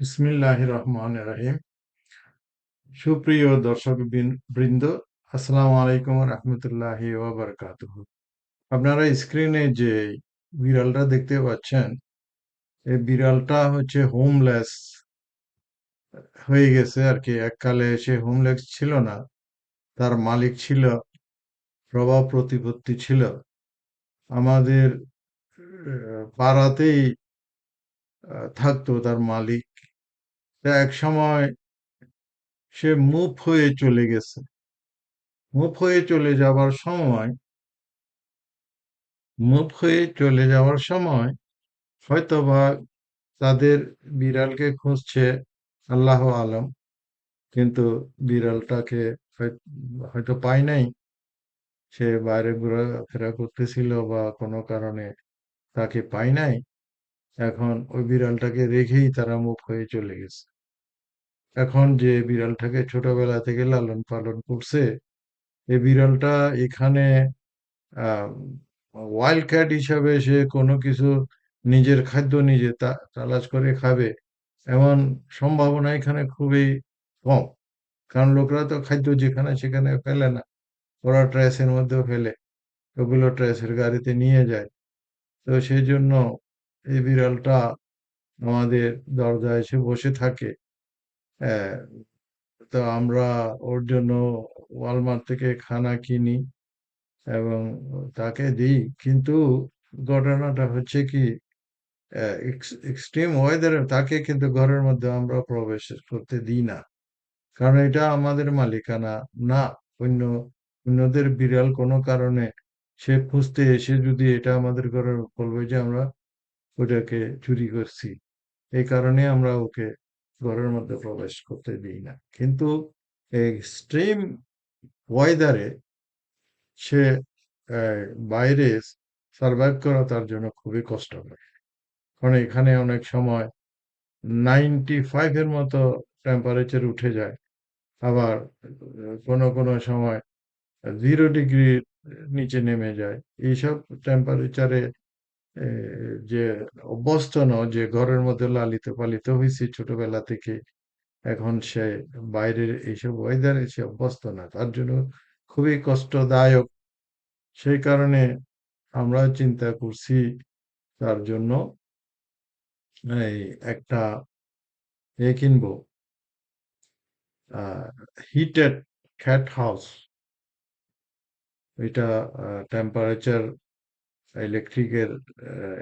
বিসমিল্লাহ রহমান রাহিম সুপ্রিয় দর্শক বিন- বৃন্দ আসসালামু আলাইকুম রহমতুল্লাহ বারকাত আপনারা স্ক্রিনে যে বিড়ালটা দেখতে পাচ্ছেন এই বিড়ালটা হচ্ছে হোমলেস হয়ে গেছে আর কি এককালে সে হোমলেস ছিল না তার মালিক ছিল প্রভাব প্রতিপত্তি ছিল আমাদের পাড়াতেই থাকতো তার মালিক এক সময় সে মুভ হয়ে চলে গেছে। মুভ হয়ে চলে যাবার সময় মুভ হয়ে চলে যাওয়ার সময় হয়তোবা তাদের বিড়ালকে খুঁজছে আল্লাহ আলম, কিন্তু বিড়ালটাকে হয়তো পায় নাই। সে বাইরে ঘোরাফেরা করতেছিল বা কোনো কারণে তাকে পায় নাই। এখন ওই বিড়ালটাকে রেখেই তারা মুভ হয়ে চলে গেছে। এখন যে বিড়ালটাকে ছোটবেলা থেকে লালন পালন করছে, এই বিড়ালটা এখানে ওয়াইল্ড ক্যাট হিসাবে সে কোনো কিছু নিজের খাদ্য নিজে তালাশ করে খাবে এমন সম্ভাবনা এখানে খুবই কম। কারণ লোকরা তো খাদ্য যেখানে সেখানে ফেলে না, ওরা ট্রেসের মধ্যেও ফেলে, ওগুলো ট্রেসের গাড়িতে নিয়ে যায়। তো সেই জন্য এই বিড়ালটা আমাদের দরজায় এসে বসে থাকে। তো আমরা ওর জন্য ওয়ালমার্ট থেকে খানা কিনি এবং তাকে দিই। কিন্তু ঘটনাটা হচ্ছে কি এক্সট্রিম ওয়েদারে তাকে কিন্তু ঘরের মধ্যে আমরা প্রবেশ করতে দিই না। কারণ এটা আমাদের মালিকানা না। অন্য, অন্যদের বিড়াল কোনো কারণে সে খুঁজতে এসে যদি এটা আমাদের ঘরে বলবে যে আমরা ওটাকে চুরি করছি, এই কারণে আমরা ওকে ঘরের মধ্যে প্রবেশ করতে দিই না। কিন্তু এক্সট্রিম ওয়েদারে সে বাইরে সার্ভাইভ করা তার জন্য খুবই কষ্টকর। কারণ এখানে অনেক সময় নাইনটি ফাইভের মতো টেম্পারেচার উঠে যায়। আবার কোনো কোনো সময় জিরো ডিগ্রির নিচে নেমে যায়। এইসব টেম্পারেচারে যে অভ্যস্ত নয়, যে ঘরের মধ্যে লালিত পালিত হয়েছে ছোটবেলা থেকে, এখন সে বাইরের এইসব ওয়েদারে সে অভ্যস্ত না, তার জন্য খুবই কষ্টদায়ক। সেই কারণে আমরা চিন্তা করছি তার জন্য এই একটা এ কিনবো হিটেড ক্যাট হাউস এটা টেম্পারেচার ইলেকট্রিকের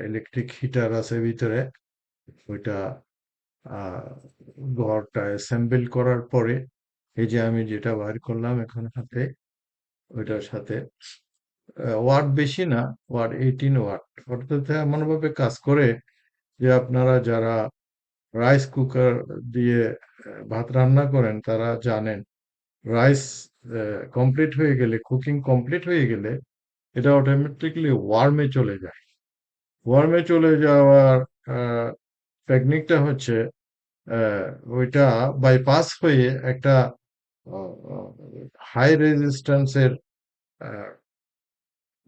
ইলেকট্রিক হিটার আছে ভিতরে। ওইটা ঘরটা অ্যাসেম্বল করার পরে এই যে আমি যেটা বাইর করলাম এখন হাতে, ওইটার সাথে ওয়াট বেশি না ওয়াট এইটিন ওয়াট অর্থাৎ এমনভাবে কাজ করে যে আপনারা যারা রাইস কুকার দিয়ে ভাত রান্না করেন তারা জানেন। রাইস কমপ্লিট হয়ে গেলে কুকিং কমপ্লিট হয়ে গেলে এটা অটোমেটিকলি ওয়ার্মে চলে যায়। ওয়ার্মে চলে যাওয়ার টেকনিকটা হচ্ছে ওইটা বাইপাস হয়ে একটা হাই রেজিস্ট্যান্সের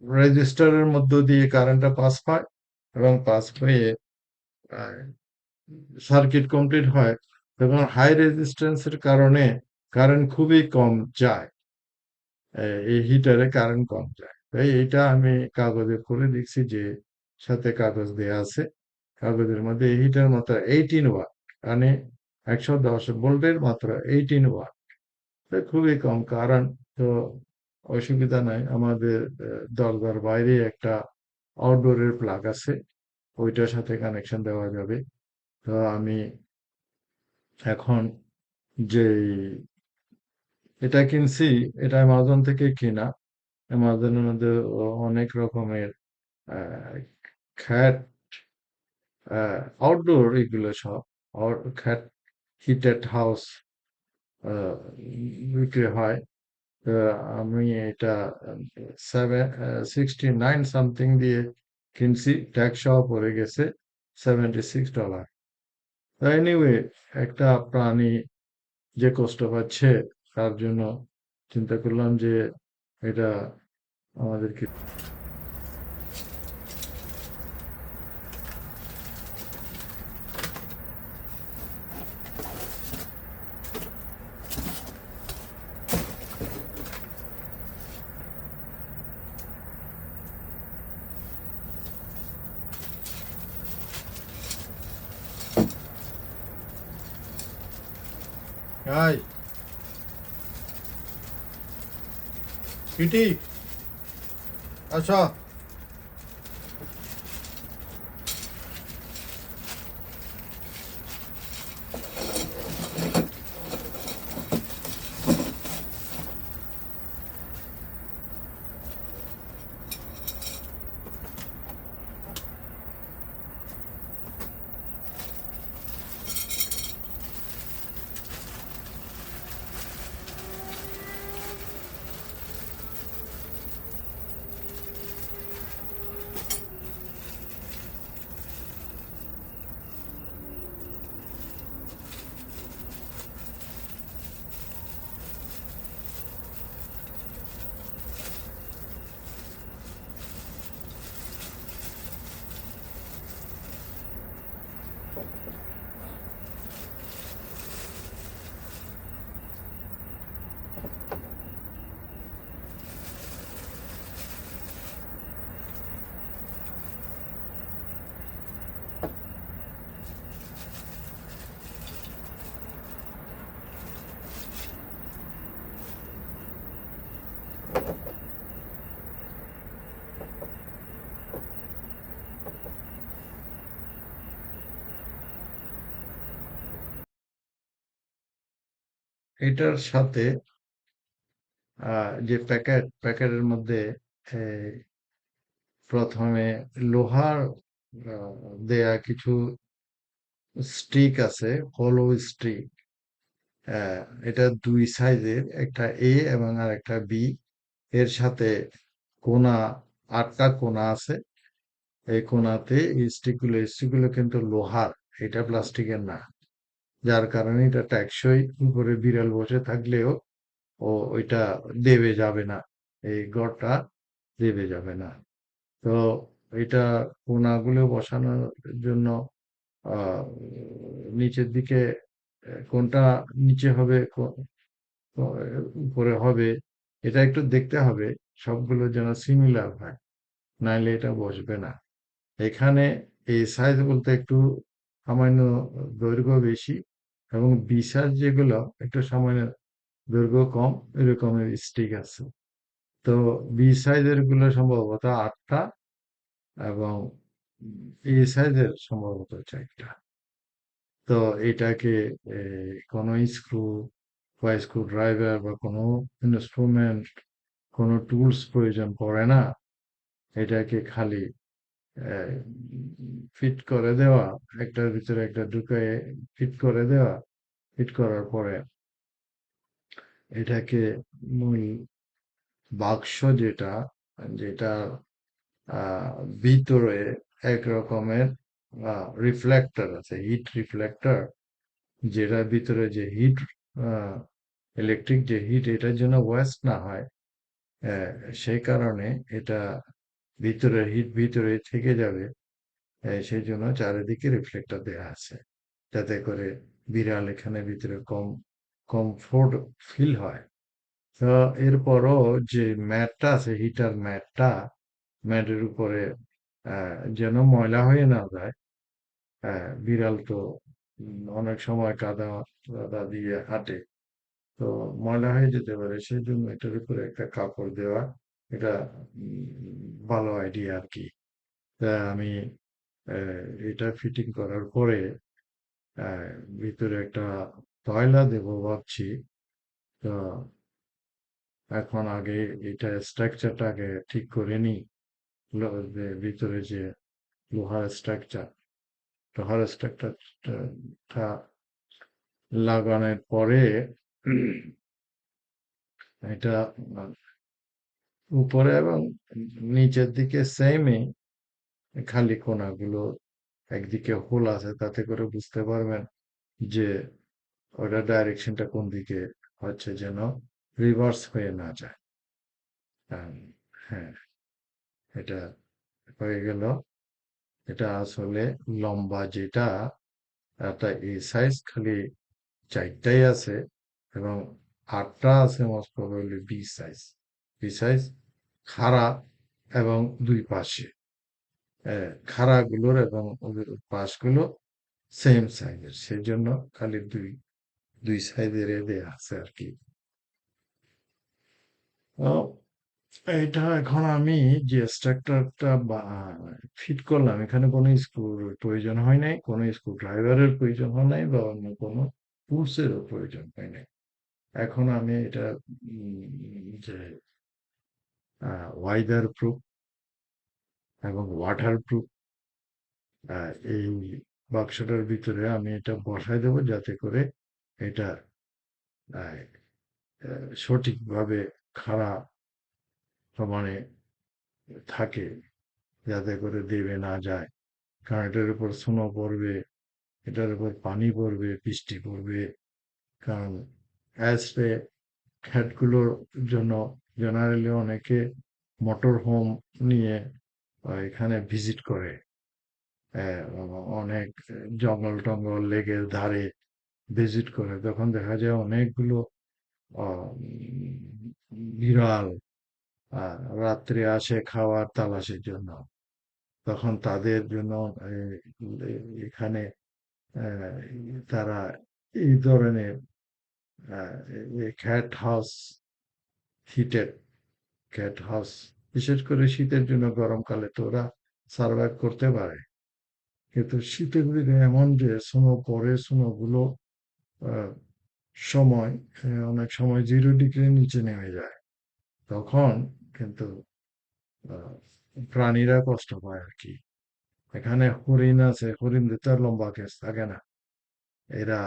রেজিস্টারের মধ্য দিয়ে কারেন্টটা পাস হয় এবং পাস হয়ে সার্কিট কমপ্লিট হয় তখন হাই রেজিস্ট্যান্সের কারণে কারেন্ট খুবই কম যায়। এই হিটারে কারেন্ট কম যায়। তাই এটা আমি কাগজে করে দেখছি যে সাথে কাগজ দেয়া আছে। কাগজের মধ্যে এই হিটার মাত্র এইটিন ওয়াট মানে একশো দশ ভোল্টের মাত্র এইটিন ওয়াট খুবই কম, কারণ তো অসুবিধা নাই, আমাদের দরজার বাইরে একটা আউটডোরের প্লাগ আছে, ওইটার সাথে কানেকশন দেওয়া যাবে। তো আমি এখন যে এটা কিনছি, এটা অ্যামাজন থেকে কিনা অ্যামাজনের মধ্যে অনেক রকমের খ্যাট আউটডোর এগুলো সব খ্যাট হিটেড হাউস বিক্রি হয়। আমি এটা সেভেন সিক্সটি নাইন সামথিং দিয়ে কিনছি ট্যাক্স সহ পড়ে গেছে সেভেন্টি সিক্স ডলার এনিওয়ে একটা প্রাণী যে কষ্ট পাচ্ছে, তার জন্য চিন্তা করলাম যে এটা আমাদেরকে सीटी अच्छा। এটার সাথে যে প্যাকেট, প্যাকেটের মধ্যে প্রথমে লোহার দেয়া কিছু স্টিক আছে হলো স্টিক। এটা দুই সাইজের, একটা এ এবং আর একটা বি এর সাথে কোনা, আটটা কোনা আছে। এই কোনাতে এই স্টিকগুলো স্টিকগুলো কিন্তু লোহার, এটা প্লাস্টিকের না। যার কারণে এটা টেকসই উপরে বিড়াল বসে থাকলেও ও ওইটা দেবে যাবে না। এই গড়টা দেবে যাবে না। তো এটা কোনাগুলো বসানোর জন্য নিচের দিকে, কোনটা নিচে হবে উপরে হবে, এটা একটু দেখতে হবে। সবগুলো যেন সিমিলার হয়, নাইলে এটা বসবে না। এখানে এই সাইজ বলতে একটু সামান্য দৈর্ঘ্য বেশি। এবং বিশাল যেগুলো একটু সামান্য দৈর্ঘ্য কম এরকমের স্টিক আছে। তো বি সাইজেরগুলো সম্ভবত আটটা এবং এই সাইজের সম্ভবত চারটা। তো এটাকে এ, কোনো স্ক্রু বা স্ক্রু ড্রাইভার বা কোনো ইনস্ট্রুমেন্ট কোনো টুলস প্রয়োজন পড়ে না। এটাকে খালি ফিট করে দেওয়া, একটার ভিতরে একটা ঢুকে ফিট করে দেওয়া ফিট করার পরে এটাকে মূল বাক্স যেটা যেটা ভিতরে এক রকমের রিফ্লেক্টর আছে হিট রিফ্লেক্টর যেটার ভিতরে যে হিট ইলেকট্রিক যে হিট এটার জন্য ওয়েস্ট না হয় সেই কারণে এটা ভিতরে হিট ভিতরে থেকে যাবে। সেই জন্য চারিদিকে রিফ্লেক্টর দেওয়া আছে। যাতে করে বিড়াল এখানে ভিতরে কম কমফোর্ট ফিল হয়। তো এরপরও যে ম্যাটটা আছে হিটার ম্যাটটা, ম্যাটের উপরে যেন ময়লা হয়ে না যায় বিড়াল তো অনেক সময় কাদা কাদা দিয়ে হাঁটে। তো ময়লা হয়ে যেতে পারে, সেই জন্য এটার উপরে একটা কাপড় দেওয়া এটা ভালো আইডিয়া আর কি তা আমি এটা ফিটিং করার পরে ভিতরে একটা তয়লা দেবো ভাবছি। তো এখন আগে এটা স্ট্রাকচারটা আগে ঠিক করে যে ভিতরে যে লোহার স্ট্রাকচার লোহার স্ট্রাকচারটা লাগানোর পরে, এটা উপরে এবং নিচের দিকে সেমই খালি কোনাগুলো একদিকে হোল আছে, তাতে করে বুঝতে পারবেন যে ওটা ডাইরেকশনটা কোন দিকে হচ্ছে যেন রিভার্স হয়ে না যায়। হ্যাঁ এটা হয়ে গেল। এটা আসলে লম্বা যেটা একটা এ সাইজ খালি চারটাই আছে এবং আটটা আছে most probably B size B size খাড়া এবং দুই পাশে। খাড়াগুলোর এবং ওদের পাশগুলো সেম সাইজের সেই জন্য খালি দুই দুই সাইডের দেয়া আছে আর কি। এটা এখন আমি যে স্ট্রাকচারটা ফিট করলাম, এখানে কোনো স্ক্রুর প্রয়োজন হয় নাই, কোনো স্ক্রু ড্রাইভারের প্রয়োজন হয় নাই বা অন্য কোনো টুলসেরও প্রয়োজন হয় নাই। এখন আমি এটা যে ওয়াইদার প্রুফ এবং ওয়াটার প্রুফ এই বাক্সটার ভিতরে আমি এটা বসাই দেবো যাতে করে এটা সঠিকভাবে খাড়া প্রমাণে থাকে, যাতে করে দেবে না যায়। কারণ এটার উপর স্নো পড়বে, এটার উপর পানি পড়বে, বৃষ্টি পড়বে। কারণ অ্যাসপে খ্যাটগুলোর জন্য জেনারেলি অনেকে মোটর হোম নিয়ে এখানে ভিজিট করে। অনেক জঙ্গল টঙ্গল লেগের ধারে ভিজিট করে। তখন দেখা যায় অনেকগুলো বিড়াল রাত্রে আসে খাওয়ার তালাশের জন্য। তখন তাদের জন্য এখানে তারা এই ধরনের cat house heated cat house বিশেষ করে শীতের জন্য গরমকালে তো ওরা সার্ভাইভ করতে পারে। কিন্তু শীতের দিনে এমন যে স্নো, পরে স্নো গুলো সময় অনেক সময় জিরো ডিগ্রির নিচে নেমে যায়। তখন কিন্তু প্রাণীরা কষ্ট পায় আর কি। এখানে হরিণ আছে, হরিণদের তো লম্বা কেস থাকে না। এরা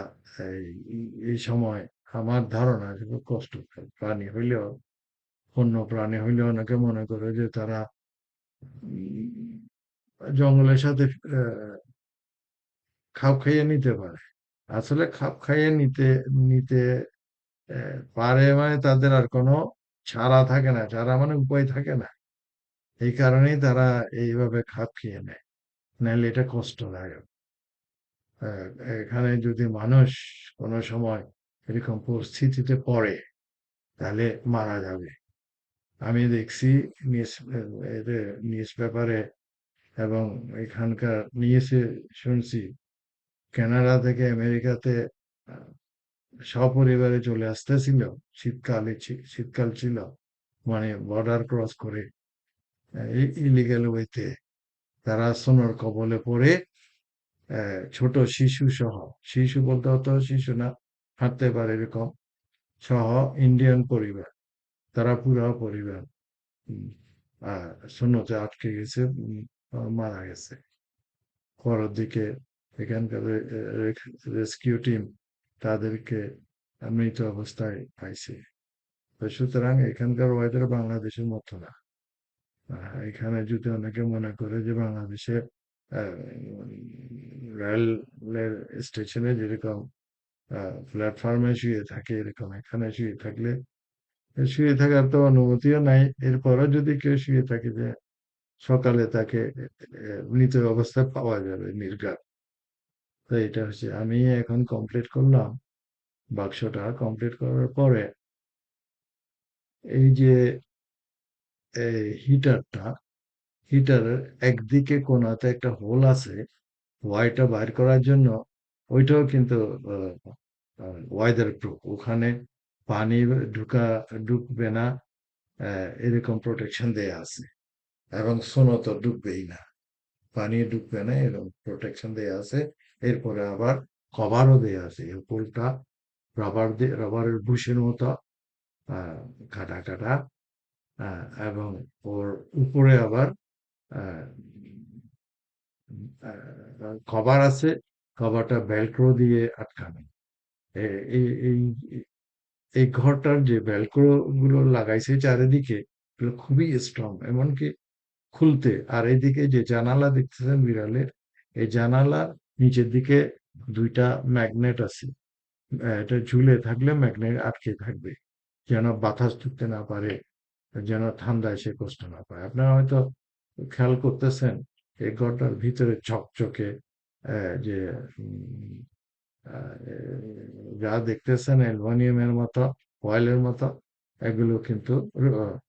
এই সময়, আমার ধারণা কষ্ট, প্রাণী হইলেও অন্য প্রাণী হইলেও অনেকে মনে করে যে তারা জঙ্গলের সাথে খাপ খাইয়ে নিতে পারে। আসলে খাপ খাইয়ে নিতে নিতে পারে মানে তাদের আর কোনো ছাড়া থাকে না ছাড়া মানে উপায় থাকে না। এই কারণেই তারা এইভাবে খাপ খেয়ে নেয়। নাহলে এটা কষ্টদায়ক। আহ, এখানে যদি মানুষ কোনো সময় এরকম পরিস্থিতিতে পড়ে তাহলে মারা যাবে। আমি দেখছি নিউজ নিউজ পেপারে এবং এখানকার নিউজে শুনছি, কানাডা থেকে আমেরিকাতে সপরিবারে চলে আসতেছিল, শীতকালে শীতকাল ছিল মানে বর্ডার ক্রস করে ইলিগাল ওয়েতে তারা সোনার কবলে পড়ে ছোট শিশু সহ, শিশু বলতে অত শিশু না, হাঁটতে পারে এরকম, সহ ইন্ডিয়ান পরিবার। তারা পুরো পরিবার শূন্যতে আটকে গেছে মারা গেছে। পরের দিকে এখানকার রেস্কিউ টিম তাদেরকে মৃত অবস্থায় পাইছে। সুতরাং এখানকার ওয়েদার বাংলাদেশের মতো না। এখানে যদি অনেকে মনে করে যে বাংলাদেশে রেলের স্টেশনে যেরকম প্ল্যাটফর্মে শুয়ে থাকে, এরকম এখানে শুয়ে থাকলে শুয়ে থাকার তো অনুমতিও নাই। এরপরও যদি কেউ শুয়ে থাকে যে সকালে তাকে মৃত অবস্থায় পাওয়া যাবে, নির্ঘাত। তো এটা হচ্ছে, আমি এখন কমপ্লিট করলাম, বাক্সটা কমপ্লিট করার পরে এই যে হিটারটা হিটারের একদিকে কোনাতে একটা হোল আছে ওয়াইটা বাইর করার জন্য, ওইটাও কিন্তু ওয়েদার প্রুফ ওখানে পানি ঢুকা ঢুকবে না এরকম প্রোটেকশন দেয়া আছে। এবং সোনো তো ঢুকবেই না। পানি ঢুকবে না, এরকম প্রোটেকশন দেয়া আছে। এরপরে আবার কভারও দেয়া আছে। এই পোলটা রাবার দিয়ে রাবারের বুশের মতো কাটা কাটা এবং ওর উপরে আবার কভার আছে। কভারটা ভেলক্রো দিয়ে আটকানো। এই এই ঘরটার যে ভেলক্রো গুলো লাগাইছে চারিদিকে খুবই স্ট্রং এমনকি খুলতে। আর এইদিকে যে জানালা দেখতেছেন বিড়ালের এই জানালার নিচের দিকে দুইটা ম্যাগনেট আছে। এটা ঝুলে থাকলে ম্যাগনেট আটকে থাকবে যেন বাতাস ঢুকতে না পারে যেন ঠান্ডায় সে কষ্ট না পায়। আপনারা হয়তো খেয়াল করতেছেন এই ঘরটার ভিতরে আহ, যে যা দেখতেছেন অ্যালুমিনিয়ামের মতো অয়েলের মতো, এগুলো কিন্তু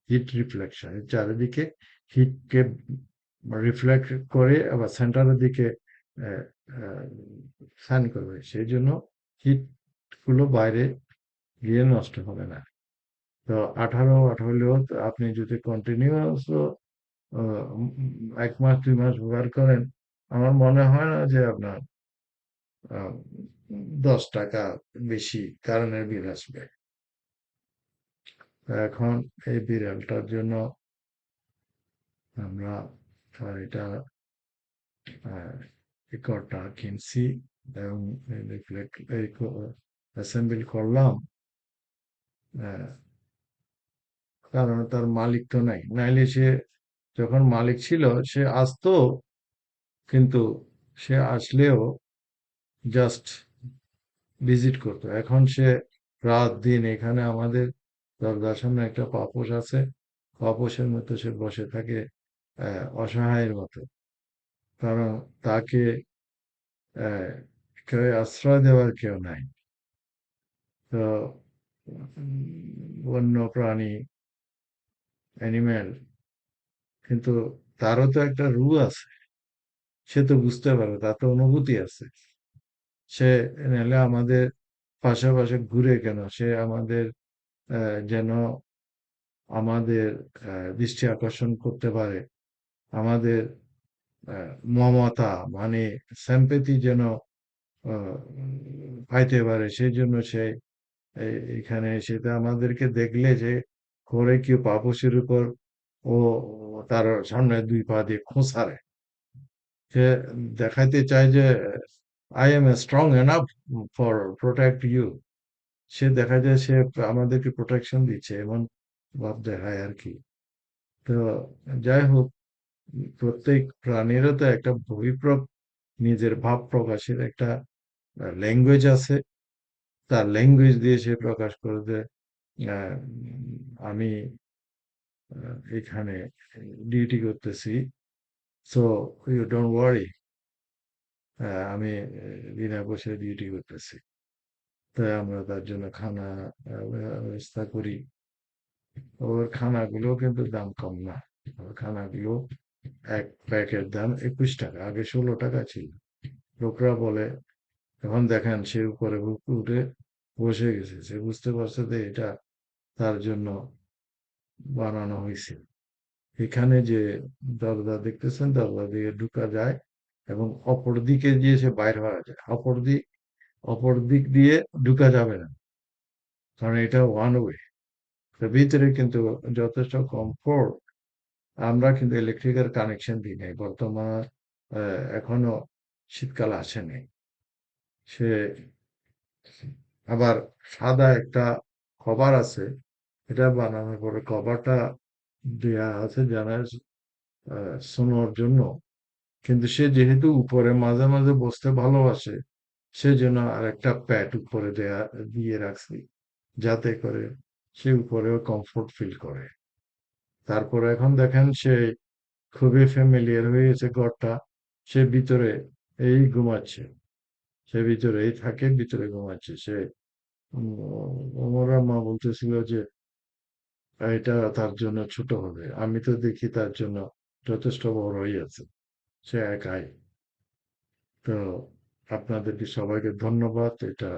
হিট রিফ্লেকশন চারিদিকে হিটকে রিফ্লেক্ট করে আবার সেন্টারের দিকে সান করবে। সেই জন্য হিটগুলো বাইরে গিয়ে নষ্ট হবে না। তো আঠারো আঠারো আপনি যদি কন্টিনিউয়াস এক মাস, দুই মাস ব্যবহার করেন, আমার মনে হয় না যে আপনার দশ টাকা বেশি কারেন্টের বিল আসবে এখন এই বিড়ালটার জন্য আমরা এটা রেকর্ডটা কিনছি এবং অ্যাসেম্বল করলাম। কারণ তার মালিক তো নাই। নাইলে সে যখন মালিক ছিল, সে আসতো, কিন্তু সে আসলেও জাস্ট ভিজিট করতো। এখন সে রাত দিন এখানে আমাদের দরজার সামনে একটা পাপোশ আছে। পাপোশের মতো সে বসে থাকে অসহায়ের মতো। কারণ তাকে কেউ আশ্রয় দেওয়ার কেউ নাই। তো বন্য প্রাণী অ্যানিম্যাল কিন্তু তারও তো একটা রু আছে। সে তো বুঝতে পারে তার তো অনুভূতি আছে। সে নাহলে আমাদের পাশাপাশি ঘুরে কেন? সে আমাদের যেন আমাদের দৃষ্টি আকর্ষণ করতে পারে। আমাদের মমতা মানে স্যাম্পেথি যেন পাইতে পারে। সেই জন্য সে এখানে সেটা আমাদেরকে দেখলে যে করে কেউ পাপসের উপর ও তার সামনে দুই পা দিয়ে খোঁসারে। সে দেখাইতে চায় যে I am strong enough for protect you সে দেখা যায় সে আমাদেরকে প্রোটেকশন দিচ্ছে এমন ভাব দেখায় আর কি। তো যাই হোক, প্রত্যেক প্রাণীরও তো একটা বহিঃপ্রক নিজের ভাব প্রকাশের একটা ল্যাঙ্গুয়েজ আছে। তার ল্যাঙ্গুয়েজ দিয়ে সে প্রকাশ করে যে আমি এখানে ডিউটি করতেছি। সো ইউ ডোন্ট ওয়ারি আমি আহ, বিনা পয়সায় ডিউটি করতেছি। তাই আমরা তার জন্য খানা ব্যবস্থা করি। ওর খানাগুলো কিন্তু দাম কম না। ওর খানাগুলো এক প্যাকের দাম একুশ টাকা আগে ষোলো টাকা ছিল। লোকরা বলে এখন দেখেন সে উপরে উঠে বসে গেছে। সে বুঝতে পারছে যে এটা তার জন্য বানানো হয়েছে এখানে যে দরজা দেখতেছেন দরজা দিয়ে ঢুকা যায়। এবং অপর দিকে দিয়ে সে বাইর হওয়া যায় অপর দিক অপর দিক দিয়ে ঢুকা যাবে না। কারণ এটা ওয়ান ওয়ে ভিতরে কিন্তু যথেষ্ট কমফোর্ট আমরা কিন্তু ইলেকট্রিকের কানেকশন দিই নাই। বর্তমান এখনও শীতকাল আসেনি সে আবার সাদা একটা কভার আছে। এটা বানানোর পরে কভারটা দেওয়া আছে জানা শোনার জন্য। কিন্তু সে যেহেতু উপরে মাঝে মাঝে বসতে ভালোবাসে, সেজন্য আর একটা প্যাড উপরে দেয়া, দিয়ে রাখছি, যাতে করে সে উপরেও কমফোর্ট ফিল করে। তারপর এখন দেখেন সে খুবই ফ্যামিলিয়ার হয়ে গেছে ঘরটা, সে ভিতরে এই ঘুমাচ্ছে, সে ভিতরেই থাকে, ভিতরে ঘুমাচ্ছে, সে ওমর মা বলতেছিল যে, এটা তার জন্য ছোট হবে, আমি তো দেখি তার জন্য যথেষ্ট বড় হয়ে আছে। সে একাই। তো আপনাদেরকে সবাইকে ধন্যবাদ। এটা